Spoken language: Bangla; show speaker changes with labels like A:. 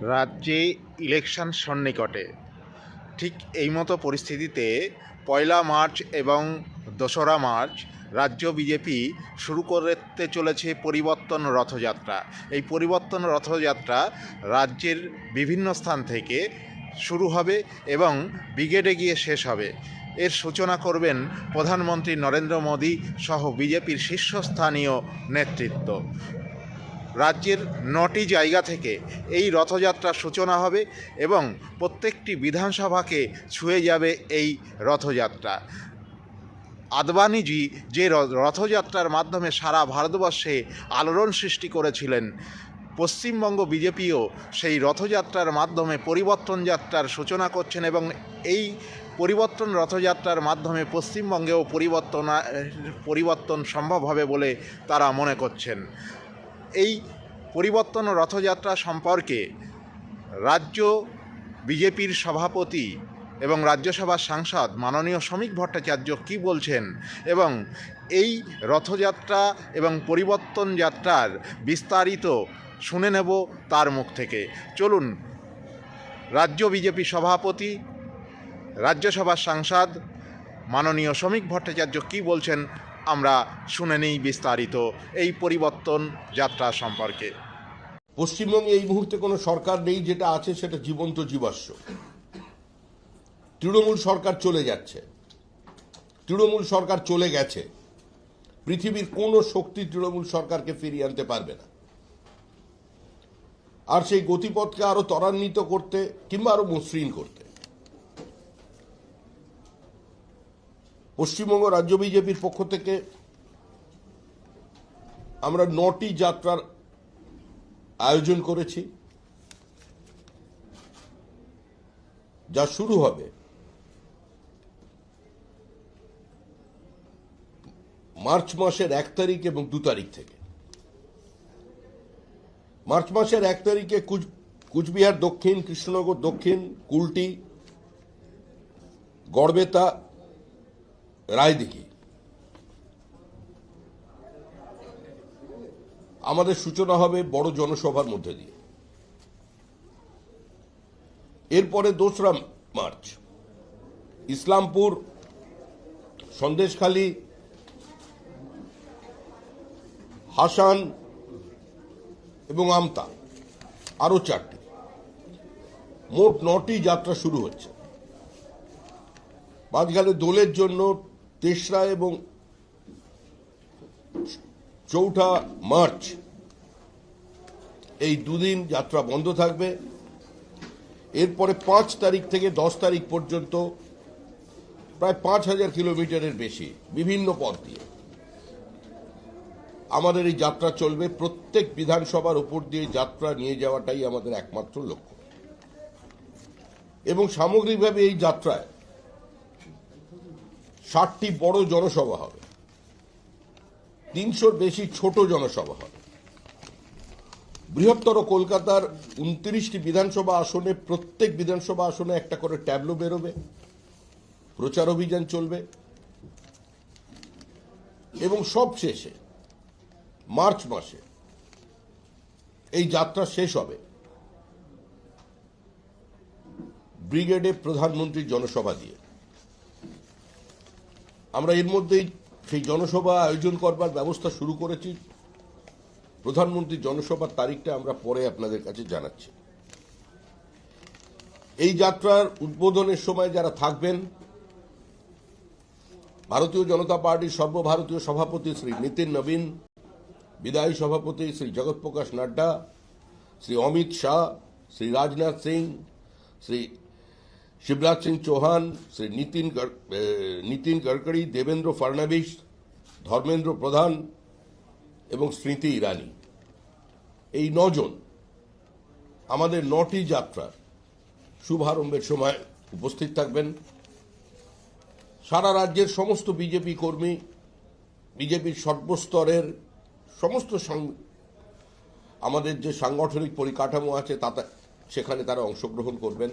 A: রাজ্যে ইলেকশন সন্নিকটে। ঠিক এই মতো পরিস্থিতিতে পয়লা মার্চ এবং দোসরা মার্চ রাজ্য বিজেপি শুরু করতে চলেছে পরিবর্তন রথযাত্রা। এই পরিবর্তন রথযাত্রা রাজ্যের বিভিন্ন স্থান থেকে শুরু হবে এবং ব্রিগেডে গিয়ে শেষ হবে। এর সূচনা করবেন প্রধানমন্ত্রী নরেন্দ্র মোদী সহ বিজেপির শীর্ষস্থানীয় নেতৃত্ব। রাজ্যের নটি জায়গা থেকে এই রথযাত্রার সূচনা হবে এবং প্রত্যেকটি বিধানসভাকে ছুঁয়ে যাবে এই রথযাত্রা। আদবানিজি যে রথযাত্রার মাধ্যমে সারা ভারতবর্ষে আলোড়ন সৃষ্টি করেছিলেন, পশ্চিমবঙ্গ বিজেপিও সেই রথযাত্রার মাধ্যমে পরিবর্তন যাত্রার সূচনা করছেন এবং এই পরিবর্তন রথযাত্রার মাধ্যমে পশ্চিমবঙ্গেও পরিবর্তন পরিবর্তন সম্ভব হবে বলে তারা মনে করছেন। এই পরিবর্তন রথযাত্রা সম্পর্কে রাজ্য বিজেপির সভাপতি এবং রাজ্যসভার সাংসদ মাননীয় শ্রমিক ভট্টাচার্য কি বলছেন এবং এই রথযাত্রা এবং পরিবর্তন যাত্রার বিস্তারিত শুনে নেব তার মুখ থেকে। চলুন, রাজ্য বিজেপি সভাপতি, রাজ্যসভার সাংসদ, মাননীয় শ্রমিক ভট্টাচার্য কি বলছেন আমরা শুনে নিই বিস্তারিত এই পরিবর্তন যাত্রা সম্পর্কে।
B: পশ্চিমবঙ্গে এই মুহূর্তে কোনো সরকার নেই যেটা আছে সেটা জীবন্ত জীবাশ্ম। তৃণমূল সরকার চলে যাচ্ছে। তৃণমূল সরকার চলে গেছে। পৃথিবীর কোনো শক্তি তৃণমূল সরকারকে ফিরিয়ে আনতে পারবে না। আর সেই গতিপথকে আরও ত্বরান্বিত করতে কিংবা আরও মসৃণ করতে। পশ্চিমবঙ্গ রাজ্য বিজেপির পক্ষ থেকে আমরা নটি যাত্রার আয়োজন করেছি। যা শুরু হবে মার্চ মাসের এক তারিখ এবং দু তারিখ থেকে। মার্চ মাসের এক তারিখে কুচ, কুচবিহার দক্ষিণ, কৃষ্ণনগর দক্ষিণ, কুলটি, গড়বেতা রায়দিঘি আমাদের সূচনা হবে বড় জনসভার মধ্যে দিয়ে। এরপরে দোসরা মার্চ। ইসলামপুর, সন্দেশখালী, হাসান এবং আমতা, আরও চারটি। মোট নটি যাত্রা শুরু হচ্ছে। মাঝখানে দোলের জন্য তেসরা এবং চৌঠা মার্চ, এই দুদিন যাত্রা বন্ধ থাকবে। এরপরে পাঁচ তারিখ থেকে দশ তারিখ পর্যন্ত প্রায় পাঁচ হাজার কিলোমিটারের বেশি বিভিন্ন পথ দিয়ে আমাদের এই যাত্রা চলবে। প্রত্যেক বিধানসভার উপর দিয়ে যাত্রা নিয়ে যাওয়াটাই আমাদের একমাত্র লক্ষ্য। এবং সামগ্রিকভাবে এই যাত্রায় ষাটটি বড় জনসভা হবে। তিনশোর বেশি ছোট জনসভা হবে। বৃহত্তর কলকাতার উনত্রিশটি বিধানসভা আসনে, প্রত্যেক বিধানসভা আসনে একটা করে ট্যাবলো বেরোবে। প্রচার অভিযান চলবে। এবং সব শেষে, মার্চ মাসে, এই যাত্রা শেষ হবে। ব্রিগেডে প্রধানমন্ত্রীর জনসভা দিয়ে। আমরা এর মধ্যেই সেই জনসভা আয়োজন করবার ব্যবস্থা শুরু করেছি। প্রধানমন্ত্রী জনসভার তারিখটা আমরা পরে আপনাদের কাছে জানাচ্ছি। এই যাত্রার উদ্বোধনের সময় যারা থাকবেন, ভারতীয় জনতা পার্টির সর্বভারতীয় সভাপতি শ্রী নীতিন নবীন, বিদায়ী সভাপতি শ্রী জগৎ প্রকাশ নাড্ডা, শ্রী অমিত শাহ, শ্রী রাজনাথ সিং, শ্রী শিবরাজ সিং চৌহান, শ্রী নীতিন নীতিন গডকরি দেবেন্দ্র ফডণবীস ধর্মেন্দ্র প্রধান এবং স্মৃতি ইরানি। এই নজন আমাদের নটি যাত্রার শুভারম্ভের সময় উপস্থিত থাকবেন। সারা রাজ্যের সমস্ত বিজেপি কর্মী, বিজেপির সর্বস্তরের সমস্ত আমাদের যে সাংগঠনিক পরিকাঠামো আছে, তাতে সেখানে তারা অংশগ্রহণ করবেন।